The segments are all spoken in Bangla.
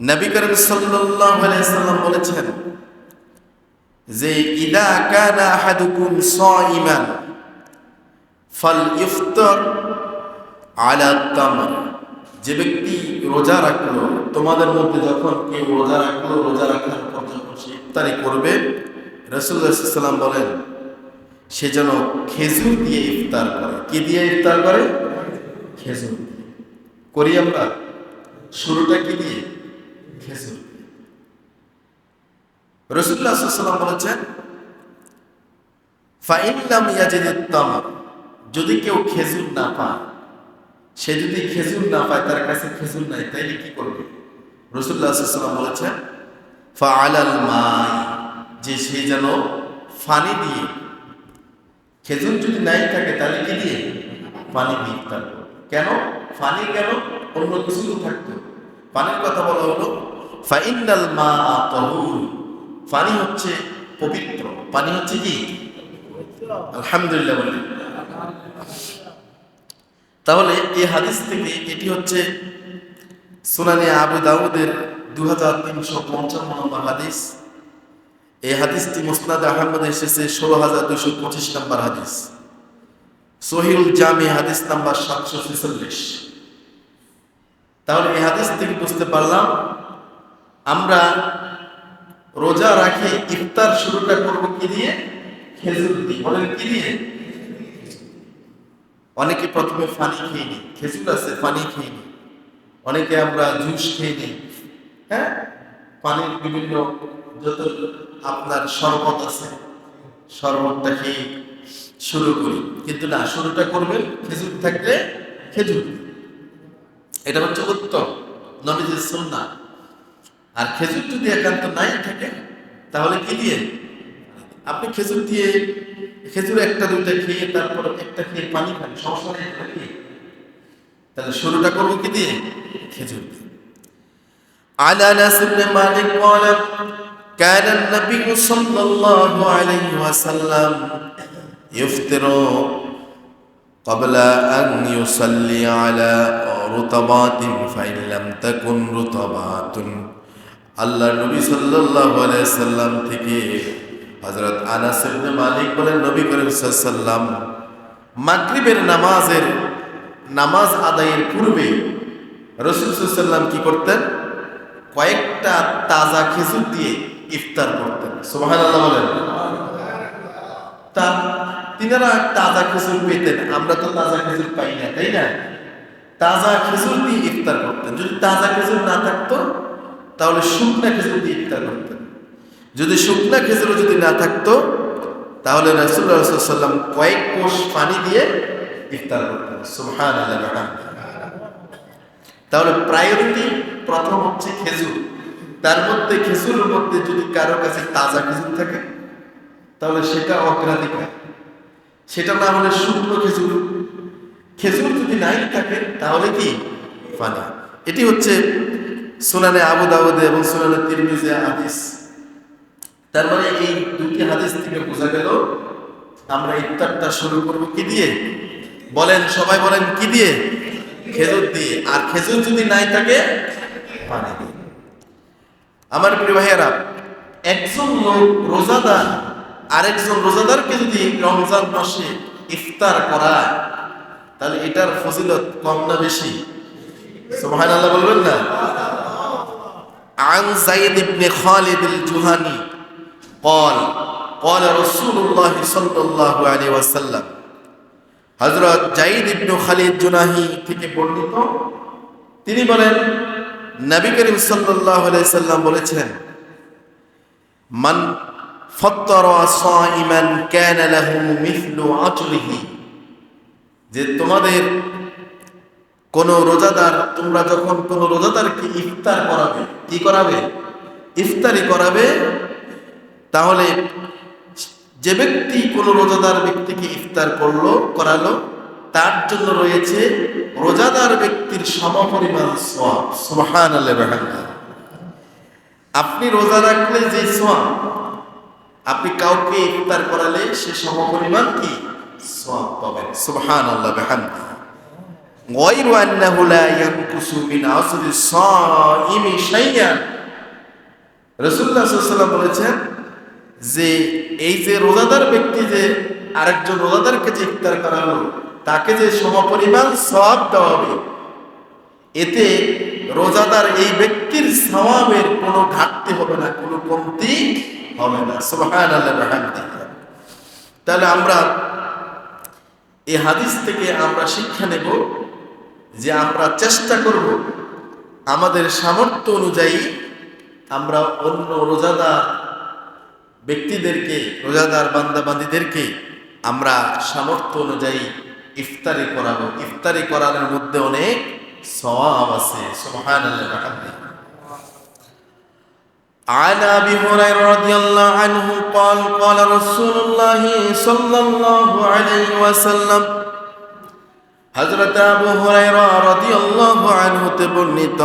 নবী করিম সাল্লাল্লাহু সাল্লাম বলেছেন, যে ইদা কানা আহাদুকুম সাইমান ফাল ইফতার আলা তামর। যে ব্যক্তি রোজা রাখল, তোমাদের মধ্যে যখন কেউ রোজা রাখল, রোজা রাখার পর যখন সে ইফতারি করবে রসুল্লাহ সাল্লাম বলেন, সে যেন খেজুর দিয়ে ইফতার করে। কি দিয়ে ইফতার করে? খেজুর দিয়ে। করি আমরা? শুরুটা কি দিয়ে? খেজুর। রসুল্লাহ বলেছেন ফাইনলাম যদি কেউ খেজুর না পায়, সে যদি খেজুর না পায়, তার কাছে খেজুর নাই, তাইলে কি করবে রসুল্লাহ সাল্লাম বলেছেন যে সে যেন ফানি দিয়ে, খেজুর যদি নাই থাকে, তাহলে কি দিয়ে পানি দিয়ে করবে। কেন ফানি কেন অন্য কিছু থাকতো পানির কথা বলা হলো ফাইনাল মা তহুর পানি হচ্ছে পবিত্র। পানি হচ্ছে কি? আলহামদুলিল্লাহ বলি তাহলে এই হাদিস থেকে এটি হচ্ছে সুনানি আবু দাউদের দু হাজার তিনশো পঞ্চান্ন নম্বর হাদিস। এই হাদিসটি মুসনাদ আহমদ এসেছে ষোলো হাজার দুশো পঁচিশ নম্বর হাদিস। সহিউল জামি হাদিস নাম্বার সাতশো ছেচল্লিশ। তাহলে এই হাদিস থেকে বুঝতে পারলাম আমরা রোজা রাখি ইফতার শুরুটা করব কি দিয়ে? খেজুর দিয়ে। বলেন কি দিয়ে? অনেকে প্রথমে পানি খেয়ে নিই খেজুর আছে পানি খেয়ে নিই অনেকে আমরা জুস খেয়ে নিই। হ্যাঁ? পানির বিভিন্ন যত আপনার শরবত আছে, শরবতটা খেয়ে শুরু করি। কিন্তু না, শুরুটা করবেন খেজুর থাকলে খেজুর। এটা হচ্ছে উত্তম। নবীজির সুন্না আর খেজুর যদি একান্ত নাই থাকে তাহলে কি দিয়ে আপনি খেজুর দিয়ে খেজুর একটা দুইটা খেয়ে তারপর একটা খেয়ে পানি খান সমস্যা নেই নাকি তাহলে শুরুটা করবো কি দিয়ে খেজুর দিয়ে عن انس بن مالك قال كان النبي صلى الله عليه وسلم يفطر قبل ان يصلي على رطبات فان لم تكن رطبات আল্লাহ নবী আলাইহি সাল্লাম থেকে হযরত আনাস মালিক বলেন, নবী করিম সাল্লাল্লাম মাগরিবের নামাজের, নামাজ আদায়ের পূর্বে রসুল সাল্লাম কি করতেন? কয়েকটা তাজা খেজুর দিয়ে ইফতার করতেন। সোহান আল্লাহ বলেন। তা তিনারা তাজা খেজুর পেতেন, আমরা তো তাজা খেজুর পাই না, তাই না? তাজা খেজুর দিয়ে ইফতার করতেন। যদি তাজা খেজুর না থাকতো তাহলে শুকনা খেজুর দিয়ে ইফতার করতেন যদি শুকনা খেজুর যদি না থাকতো, তাহলে রাসুল্লাহ কয়েক কোষ পানি দিয়ে ইফতার করতেন। সুহান তাহলে প্রায়োরিটি প্রথম হচ্ছে খেজুর। তার মধ্যে খেজুরের মধ্যে যদি কারও কাছে তাজা খেজুর থাকে, তাহলে সেটা অগ্রাধিকার। সেটা না হলে শুকনো খেজুর। খেজুর যদি নাই থাকে, তাহলে কি? পানি। এটি হচ্ছে সুনানে আবু দাউদে এবং সুনানে তিরমিজে হাদিস। তার মানে এই দুটি হাদিস থেকে বোঝা গেল, আমরা ইফতারটা শুরু করব কি দিয়ে? বলেন, সবাই বলেন, কি দিয়ে? খেজুর দিয়ে। আর খেজুর যদি নাই থাকে, পানি দিয়ে আমার প্রিয় ভাইয়েরা, একজন লোক রোজাদার, আরেকজন রোজাদারকে যদি রমজান মাসে ইফতার করায়, তাহলে এটার ফজিলত কম না বেশি? সুবহান আল্লাহ বলবেন না? عن زيد بن خالد الجهني قال قال رسول الله صلى الله عليه وسلم হজরত জাইদ ইবনু খালিদ জুনাহি থেকে বর্ণিত তিনি বলেন নবী করিম সাল্লাল্লাহু আলাইহি সাল্লাম বলেছেন মান ফত্তরা সাইমান কানা লাহু মিথলু আজরিহি যে তোমাদের কোন রোজাদার, তোমরা যখন কোন রোজাদারকে ইফতার করাবে, কি করাবে? ইফতারি করাবে। তাহলে যে ব্যক্তি কোনো রোজাদার ব্যক্তিকে ইফতার করল, করালো, তার জন্য রয়েছে রোজাদার ব্যক্তির সমপরিমাণ সোয়াব সুবহান আপনি রোজা রাখলে যে সোয়াব আপনি কাউকে ইফতার করালে সে সমপরিমাণ কি? সোয়াব পাবেন। সুবহান আল্লাহ غير أنه لا ينقص من عصر الصائم شيئا রসুল্লাহ সাল্লাম বলেছেন যে এই যে রোজাদার ব্যক্তি যে আরেকজন রোজাদারকে যে ইফতার করা হলো তাকে যে সমপরিমাণ সওয়াব দেওয়া হবে এতে রোজাদার এই ব্যক্তির সওয়াবের কোনো ঘাটতি হবে না কোনো কমতি হবে না সুবহানাল্লাহ বিহামদিহি তাহলে আমরা এই হাদিস থেকে আমরা শিক্ষা নেব যে আমরা চেষ্টা করব আমাদের সামর্থ্য অনুযায়ী আমরা অন্য রোজাদার ব্যক্তিদেরকে রোজাদার বান্দাবান্দিদেরকে আমরা সামর্থ্য অনুযায়ী ইফতারি করাবো ইফতারি করানোর মধ্যে অনেক সওয়াব আছে সুবহানাল্লাহ বিহামদিহি عن ابي هريره رضي الله عنه قال قال رسول الله صلى الله عليه وسلم হযরত আবু হুরায়রা রাদিয়াল্লাহু আনহু তে বর্ণিত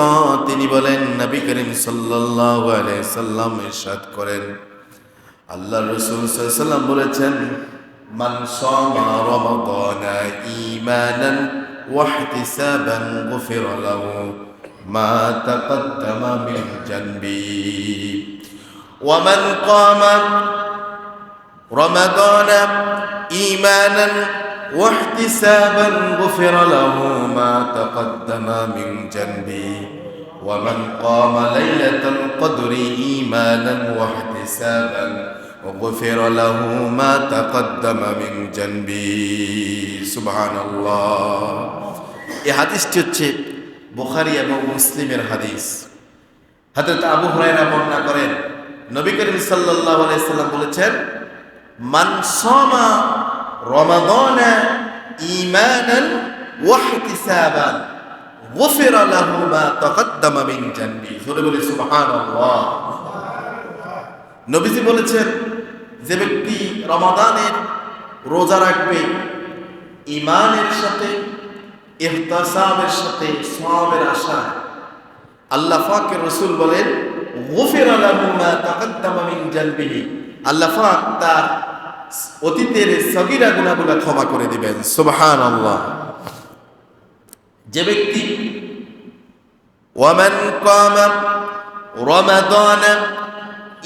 তিনি বলেন নবী করিম সাল্লাল্লাহু আলাইহি সাল্লাম ইরশাদ করেন আল্লাহ রাসূল সাল্লাল্লাহু আলাইহি সাল্লাম বলেছেন মান সামা রমাদানা ঈমানান ওয়া ইহতিসাবান গুফিরা লাহু ما تقدم من جنبي ومن قام رمضان ايمانا واحتسابا غفر له ما تقدم من جنبي ومن قام ليله القدر ايمانا واحتسابا وغفر له ما تقدم من جنبي سبحان الله এই হাদিসটি হচ্ছে বুখারি এবং মুসলিমের হাদিস হাজরত আবু হুরায়রা বর্ণনা করেন নবী করিম সাল্লাল্লাহু আলাইহি সাল্লাম বলেছেন মান সামা রমাদানা ঈমানান ওয়া ইহতিসাবান। গুফিরা লাহু মা তাকাদ্দামা মিন জানবি জোরে বলি, সুবহানাল্লাহ। নবীজি বলেছেন, যে ব্যক্তি রমাদানের রোজা রাখবে, ঈমানের সাথে, ইহতাসাবের সাথে, সওয়াবের আশায়, আল্লাহ পাকের রাসূল বলেন, গুফিরা লাহু মা তাকাদ্দামা মিন জানবিহি আল্লাহ পাক তার অতীতের সগীরা গুনাহগুলো ক্ষমা করে দিবেন সুবহানাল্লাহ যে ব্যক্তি ওয়ামান কামা রমাদান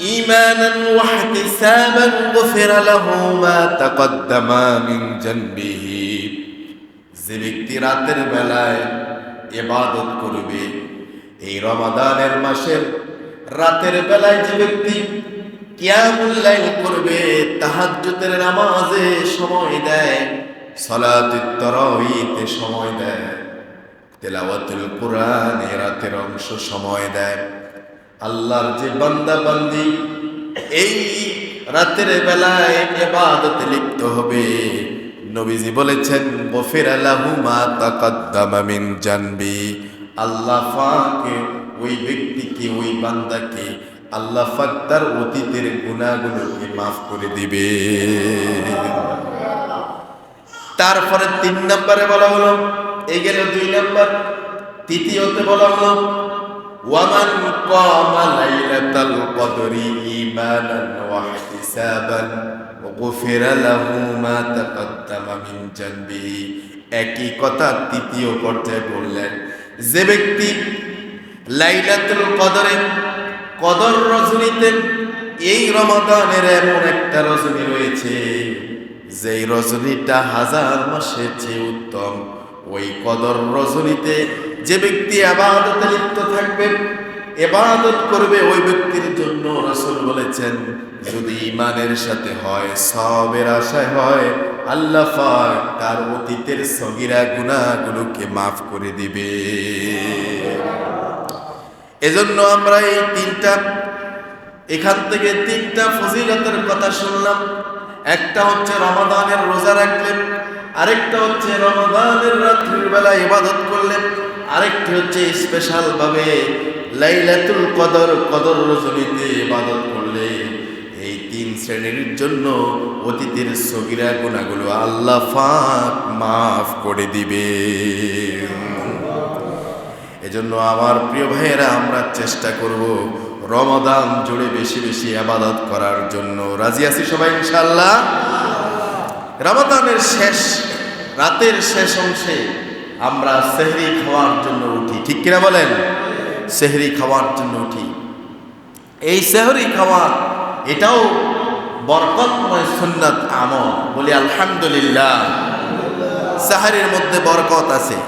إيمانا واحتسابا غفر له ما تقدم من جنبه যে ব্যক্তি রাতের বেলায় এবাদত করবে এই রমাদানের মাসের রাতের বেলায় যে ব্যক্তি কিয়ামুল্লাইল করবে, তাহাজ্জুদের নামাজে সময় দেয়, সালাতুত তারাউইতে সময় দেয়, তেলাওয়াতুল কোরআনে রাতের অংশ সময় দেয়। আল্লাহর যে বান্দা বান্দি এই রাতের বেলায় এবাদতে লিপ্ত হবে। নবীজি বলেছেন, গফির আলাহু মা তাকাদ্দামা মিন জানবি। আল্লাহ পাকে ওই ব্যক্তিকে, ওই বান্দাকে আল্লাহ পাক তার অতীতের গুনাহগুলোকে মাফ করে দিবে তারপরে তিন নম্বরে বলা হলো এই গেল দুই নম্বর তৃতীয়তে বলা হলো ওয়ামান কামা লাইলাতাল কদরি ঈমানান ওয়া ইহতিসাবান غفر له ما تقدم من جنبه একই কথা তৃতীয় পর্যায়ে বললেন যে ব্যক্তি লাইলাতুল কদরে কদর রজনীতে এই রমাদানের এমন একটা রজনী রয়েছে, যেই রজনীটা হাজার মাসের চেয়ে উত্তম। ওই কদর রজনীতে যে ব্যক্তি আবাদতে লিপ্ত থাকবে, এবাদত করবে, ওই ব্যক্তির জন্য রসুল বলেছেন, যদি ইমানের সাথে হয় সবের আশায় হয়, আল্লাহ তার অতীতের সগিরা গুনাহগুলোকে মাফ করে দিবে। এজন্য আমরা এই তিনটা, এখান থেকে তিনটা ফজিলতের কথা শুনলাম। একটা হচ্ছে রমাদানের রোজা রাখলেন, আরেকটা হচ্ছে রমাদানের রাত্রির বেলা ইবাদত করলেন, আরেকটি হচ্ছে স্পেশাল ভাবে লাইলাতুল কদর কদর রজনীতে ইবাদত করলে এই তিন শ্রেণির জন্য অতীতের সগিরা গুণাগুলো আল্লাহ পাক মাফ করে দিবে এজন্য আমার প্রিয় ভাইয়েরা, আমরা চেষ্টা করব রমাদান জুড়ে বেশি বেশি আবাদত করার জন্য। রাজি আছি সবাই ইনশাল্লাহ রমাদানের শেষ, রাতের শেষ অংশে আমরা সেহরি খাওয়ার জন্য উঠি। ঠিক কিনা বলেন? সেহরি খাওয়ার জন্য উঠি। এই সেহরি খাওয়া, এটাও বরকতময় সুন্নাত আমল। বলি আলহামদুলিল্লাহ। সাহারির মধ্যে বরকত আছে।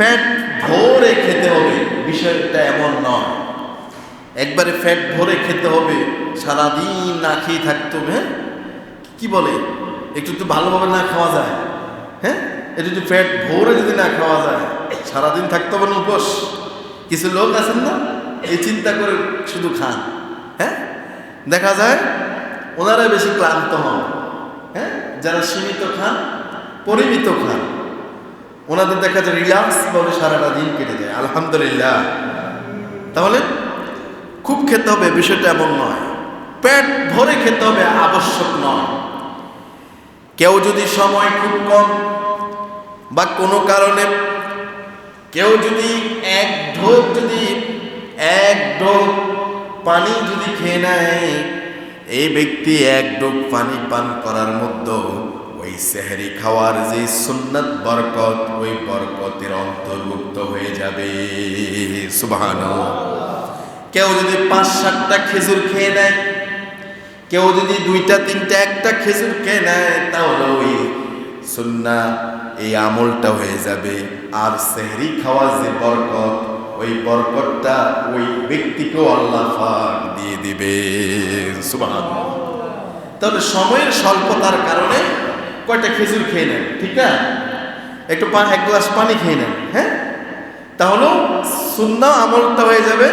ফ্যাট ভরে খেতে হবে, বিষয়টা এমন নয়। একবারে ফ্যাট ভরে খেতে হবে, সারাদিন না খেয়ে থাকতে হবে হ্যাঁ? কি বলে? একটু একটু ভালোভাবে না খাওয়া যায় হ্যাঁ? একটু একটু ফ্যাট ভরে যদি না খাওয়া যায়, সারাদিন থাকতে হবে না উপোস। কিছু লোক আছেন না? এই চিন্তা করে শুধু খান হ্যাঁ? দেখা যায় ওনারা বেশি ক্লান্ত হন হ্যাঁ? যারা সীমিত খান, পরিমিত খান। ওনাদের দেখা যায় রিল্যাক্স ভাবে সারাটা দিন কেটে যায়, আলহামদুলিল্লাহ। তাহলে খুব খেতে হবে, বিষয়টা এমন নয়। পেট ভরে খেতে হবে, আবশ্যক নয়। কেউ যদি সময় খুব কম বা কোনো কারণে কেউ যদি এক ঢোক যদি, এক ঢোক পানি যদি খেয়ে নেয়, এই ব্যক্তি এক ঢোক পানি পান করার মধ্যে ওই সেহরি খাওয়ার যে সুন্নাত বরকত, ওই বরকতের অন্তর্ভুক্ত হয়ে যাবে। সুবহান কেউ যদি পাঁচ, সাতটা খেজুর খেয়ে নেয়, কেউ যদি দুইটা, তিনটা, একটা খেজুর খেয়ে নেয়, তাহলে ওই সুন্না, এই আমলটা হয়ে যাবে। আর সেহরি খাওয়া যে বরকত, ওই বরকতটা ওই ব্যক্তিকেও আল্লাহ পাক দিয়ে দিবে সুবহানাল্লাহ। তবে সময়ের স্বল্পতার কারণে কয়টা খেজুর খেয়ে নেন ঠিক না একটু পা এক গ্লাস পানি খেয়ে নেন হ্যাঁ তাহলেও সুন্না আমলটা হয়ে যাবে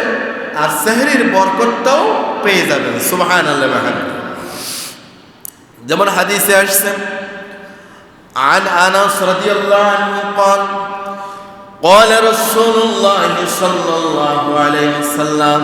আর সেহরির বরকতটাও পেয়ে যাবেন সুবাহান আল্লাহ যেমন হাদিসে আসছেন عن انس رضي الله عنه قال قال رسول الله صلى الله عليه وسلم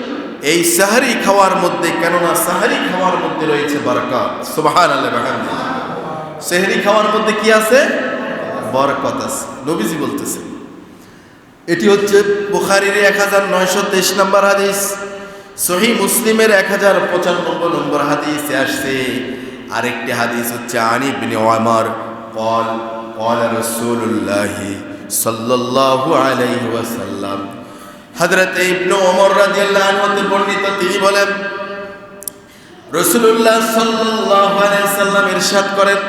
এই সাহারি খাওয়ার মধ্যে, কেননা সাহারি খাওয়ার মধ্যে রয়েছে বরকত। সুবহান সেহরি খাওয়ার মধ্যে কি আছে? বরকত আছে। নবীজি বলতেছে এটি হচ্ছে বুখারির এক হাজার নয়শো তেইশ নম্বর হাদিস সহি মুসলিমের এক হাজার পঁচানব্বই নম্বর হাদিসে আসছে। আরেকটি হাদিস হচ্ছে, আনি বিন ওয়ামার কল কল রসুল্লাহি সাল্লাল্লাহু আলাইহি ওয়াসাল্লাম হযরত ইবনে ওমর রাদিয়াল্লাহু আনহু হতে বর্ণিত, তিনি বলেন, রাসূলুল্লাহ সাল্লাল্লাহু আলাইহি সাল্লাম ইরশাদ করেন।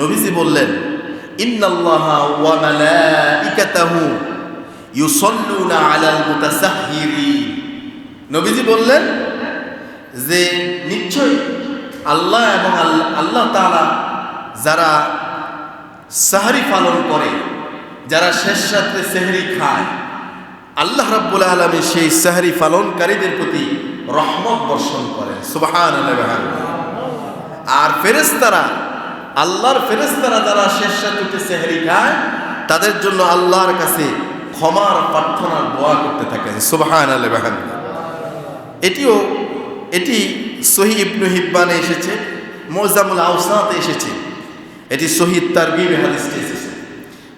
নবীজি বললেন, ইন্নাল্লাহা ওয়া মালাইকাতাহু ইউসাল্লুনা আলাল মুতাসাহহিরিন। নবীজি বললেন যে নিশ্চয় আল্লাহ এবং আল্লাহ তাআলা যারা সাহারি পালন করে, যারা শেষ রাত্রে সেহরি খায় আল্লাহ রাব্বুল আলমী সেই সাহারি পালনকারীদের প্রতি রহমত বর্ষণ করেন। সুবাহান আর ফেরেস্তারা আল্লাহর ফেরেস্তারা যারা শেষ রাত্রিতে সেহরি খায়, তাদের জন্য আল্লাহর কাছে ক্ষমার প্রার্থনার দোয়া করতে থাকেন। সুবাহান আলহান এটিও, এটি সহি ইবনু হিব্বানে এসেছে মোজামুল আউসাতে এসেছে। এটি শহীদ তার বিবে হাদিসটি এসেছে।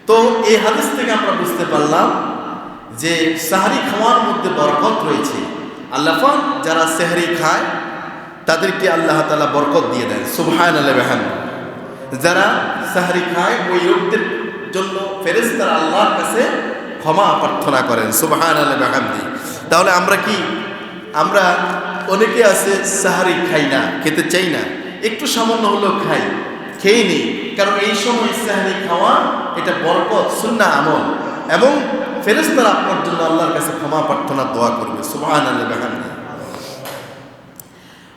তো এই হাদিস থেকে আমরা বুঝতে পারলাম যে সাহারি খাওয়ার মধ্যে বরকত রয়েছে। আল্লাফা যারা সেহারি খায়, তাদেরকে আল্লাহ তালা বরকত দিয়ে দেন। সুবহান আলহান যারা সাহারি খায়, ওই লোকদের জন্য ফেরেস্তারা আল্লাহর কাছে ক্ষমা প্রার্থনা করেন। সুবহান আলহামদি তাহলে আমরা কি, আমরা অনেকে আছে সাহারি খাই না, খেতে চাই না, একটু সামান্য হলেও খাই, খেয়ে নিই। কারণ এই সময় সাহারি খাওয়া এটা বরকত সুন্না আমল। এবং ফেরেস্তারা আপনার জন্য আল্লাহর কাছে ক্ষমা প্রার্থনা, দোয়া করবে। সুবহান আলহামদি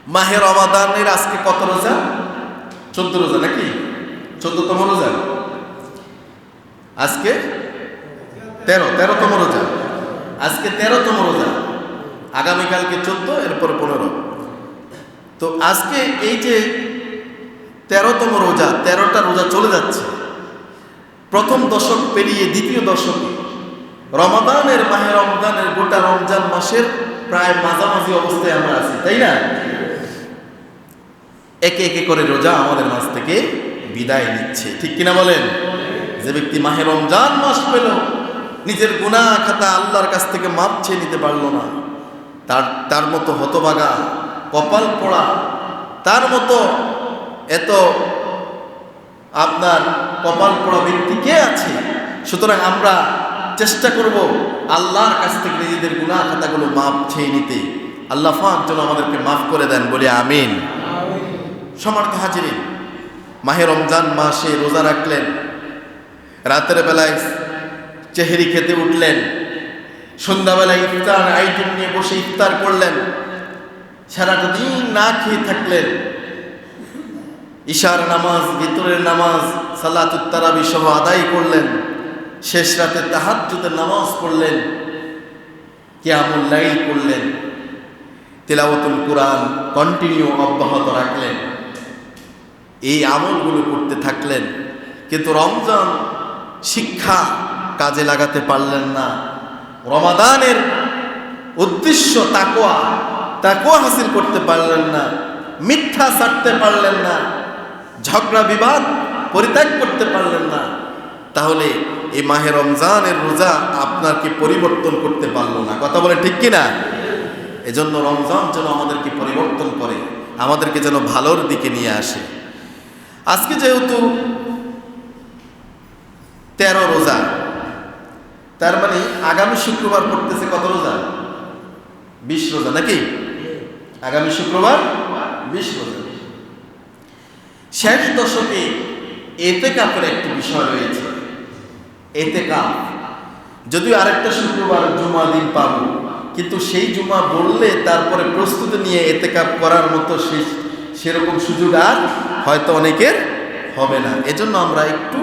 মাহের অবাদানের আজকে কত রোজা? চোদ্দ রোজা নাকি? চোদ্দতম রোজা। আজকে তেরো, তেরোতম রোজা। আজকে তেরোতম রোজা। আগামীকালকে চোদ্দ, এরপর পনেরো। তো আজকে এই যে তেরোতম রোজা, তেরোটা রোজা চলে যাচ্ছে। প্রথম দশক পেরিয়ে দ্বিতীয় দশকে রমাদানের মাহে রমজানের গোটা রমজান মাসের প্রায় মাঝামাঝি অবস্থায় আমরা আছি, তাই না? একে একে করে রোজা আমাদের মাছ থেকে বিদায় নিচ্ছে, ঠিক কিনা বলেন? যে ব্যক্তি মাহে রমজান মাস পেল, নিজের গুণা খাতা আল্লাহর কাছ থেকে মাপ চেয়ে নিতে পারল না। তার তার মতো হতবাগা কপাল পোড়া, তার মতো এত আপনার কপাল পোড়া ব্যক্তি কে আছে? সুতরাং আমরা চেষ্টা করব আল্লাহর কাছ থেকে নিজেদের গুণা খাতাগুলো মাপ চেয়ে নিতে। আল্লাহ ফাঁক যেন আমাদেরকে মাফ করে দেন, বলে আমিন। সমার্থ হাজিরিন, মাহে রমজান মাসে রোজা রাখলেন, রাতের বেলায় চেহারি খেতে উঠলেন, সন্ধ্যাবেলায় ইফতার আইটেম নিয়ে বসে ইফতার করলেন, সারাটা দিন না খেয়ে থাকলেন। ঈশার নামাজ, ভিতরের নামাজ, সালাতুত তারাবি সহ আদায় করলেন। শেষ রাতে তাহার তাহাজ্জুদের নামাজ পড়লেন, কিয়ামুল লাইল করলেন তেলাওয়াতুল কোরআন কন্টিনিউ অব্যাহত রাখলেন, এই আমলগুলো করতে থাকলেন। কিন্তু রমজান শিক্ষা কাজে লাগাতে পারলেন না। রমাদানের উদ্দেশ্য তাকোয়া তাকোয়া হাসিল করতে পারলেন না, মিথ্যা ছাড়তে পারলেন না, ঝগড়া বিবাদ পরিত্যাগ করতে পারলেন না। তাহলে এই মাহে রমজানের রোজা আপনাকে পরিবর্তন করতে পারল না। কথা বলে ঠিক কিনা? এজন্য রমজান যেন আমাদেরকে পরিবর্তন করে, আমাদেরকে যেন ভালোর দিকে নিয়ে আসে। আজকে যেহেতু তেরো রোজা, তার মানে আগামী শুক্রবার পড়তেছে কত রোজা? বিশ রোজা নাকি? আগামী শুক্রবার বিশ রোজা। শেষ দশকে এতে কাপের একটি বিষয় রয়েছে। এতে কাপ যদিও আরেকটা শুক্রবার জুমা দিন পাবো, কিন্তু সেই জুমা বললে তারপরে প্রস্তুতি নিয়ে এতে কাপ করার মতো সেই সেরকম সুযোগ আর হয়তো অনেকের হবে না। এজন্য আমরা একটু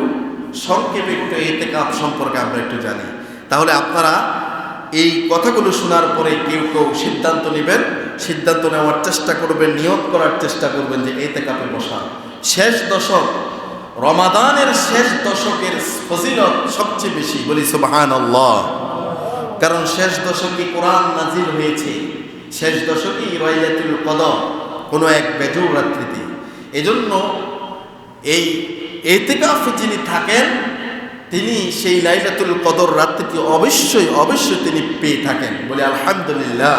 সংক্ষেপে একটু এতে কাপ সম্পর্কে আমরা একটু জানি। তাহলে আপনারা এই কথাগুলো শোনার পরে কেউ কেউ সিদ্ধান্ত নেবেন, সিদ্ধান্ত নেওয়ার চেষ্টা করবেন নিয়োগ করার চেষ্টা করবেন যে এতে কাপে বসা। শেষ দশক রমাদানের শেষ দশকের ফজিলত সবচেয়ে বেশি। বলি সুবাহান কারণ শেষ দশকে কোরআন নাজিল হয়েছে। শেষ দশকেই রয়াতুল কদম কোনো এক বেজুর রাত্রিতে। এজন্য এই এতেকাফে যিনি থাকেন, তিনি সেই লাইলাতুল কদর রাত্রিটি অবশ্যই অবশ্যই তিনি পেয়ে থাকেন। বলে আলহামদুলিল্লাহ।